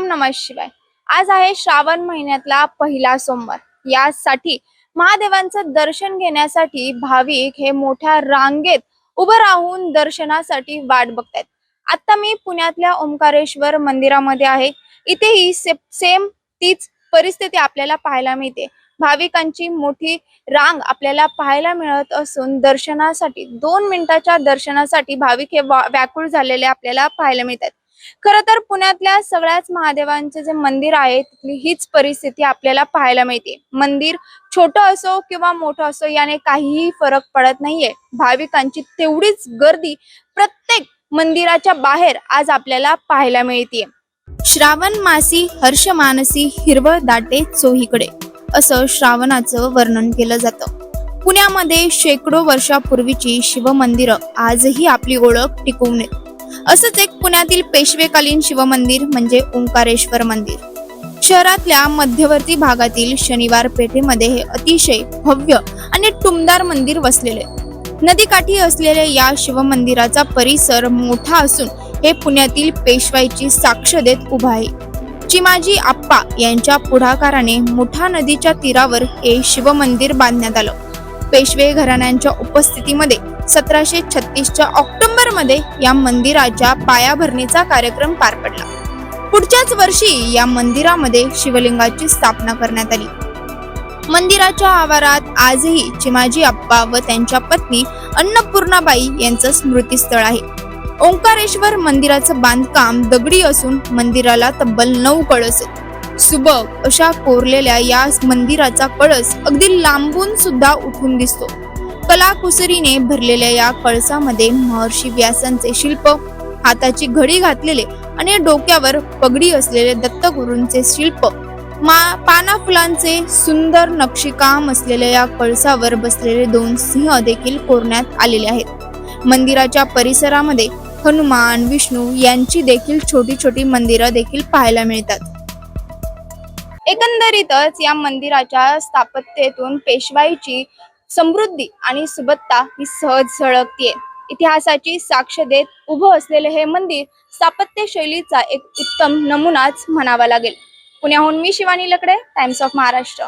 ओम नमः शिवाय. आज आहे श्रावण महिन्यातला पहिला सोमवार. यासाठी महादेवांचं दर्शन घेण्यासाठी भाविक हे मोठ्या रांगेत उभं राहून दर्शनासाठी वाट बघतायत. आता मी पुण्यातल्या ओंकारेश्वर मंदिरामध्ये आहे. इथेही से, सेम तीच परिस्थिती आपल्याला पाहायला मिळते. भाविकांची मोठी रांग आपल्याला पाहायला मिळत असून दर्शनासाठी दोन मिनिटाच्या दर्शनासाठी भाविक हे व्याकुळ झालेले आपल्याला पाहायला मिळतात. खरं तर पुण्यातल्या सगळ्याच महादेवांचे जे मंदिर आहे तिथली हीच परिस्थिती आपल्याला पाहायला मिळते. मंदिर छोटं असो किंवा मोठं असो याने काहीही फरक पडत नाहीये. भाविकांची तेवढीच गर्दी प्रत्येक मंदिराच्या बाहेर आज आपल्याला पाहायला मिळते श्रावण मासी हर्ष मानसी हिरवळ दाटे चोहीकडे. असं श्रावणाचं वर्णन केलं जातं. पुण्यामध्ये शेकडो वर्षापूर्वीची शिवमंदिरं आजही आपली ओळख टिकवून आहेत असंच एक पुण्यातील पेशवेकालीन शिवमंदिर म्हणजे ओंकारेश्वर मंदिर. शहरातल्या मध्यवर्ती भागातील शनिवार पेठेमध्ये हे अतिशय भव्य आणि टुमदार मंदिर वसलेले. नदीकाठी असलेल्या या शिवमंदिराचा परिसर मोठा असून हे पुण्यातील पेशवाईची साक्ष देत उभा आहे. चिमाजी आप्पा यांच्या पुढाकाराने मुठा नदीच्या तीरावर हे शिवमंदिर बांधण्यात आलं. पेशवे घराण्यांच्या उपस्थितीमध्ये सतराशे छत्तीसच्या ऑक्टोबर मध्ये या मंदिराच्या पायाभरणीचा कार्यक्रम पार पडला. पुढच्याच वर्षी या मंदिरामध्ये शिवलिंगाची स्थापना करण्यात आली. मंदिराच्या आवारात आजही चिमाजी आप्पा व त्यांच्या पत्नी अन्नपूर्णाबाई यांचं स्मृतीस्थळ आहे. ओंकारेश्वर मंदिराचं बांधकाम दगडी असून मंदिराला तब्बल नऊ कळस सुबक अशा कोरलेल्या या मंदिराचा कळस अगदी लांबून सुद्धा उठून दिसतो. कलाकुसरीने भरलेल्या या कळसामध्ये महर्षी व्यासांचे शिल्प हाताची घडी घातलेले आणि डोक्यावर पगडी असलेले दत्तगुरूंचे शिल्प मा पाना फुलांचे सुंदर नक्षीकाम असलेल्या या कळसावर बसलेले दोन सिंह देखील कोरण्यात आलेले आहेत. मंदिराच्या परिसरामध्ये हनुमान विष्णू यांची देखील छोटी छोटी मंदिरं देखील पाहायला मिळतात. एकंदरीतच या मंदिराच्या स्थापत्येतून पेशवाईची समृद्धी आणि सुबत्ता ही सहज झळकतीये. इतिहासाची साक्ष देत उभं असलेले हे मंदिर स्थापत्य शैलीचा एक उत्तम नमुनाच म्हणावा लागेल. पुण्याहून मी शिवानी लकडे टाइम्स ऑफ महाराष्ट्र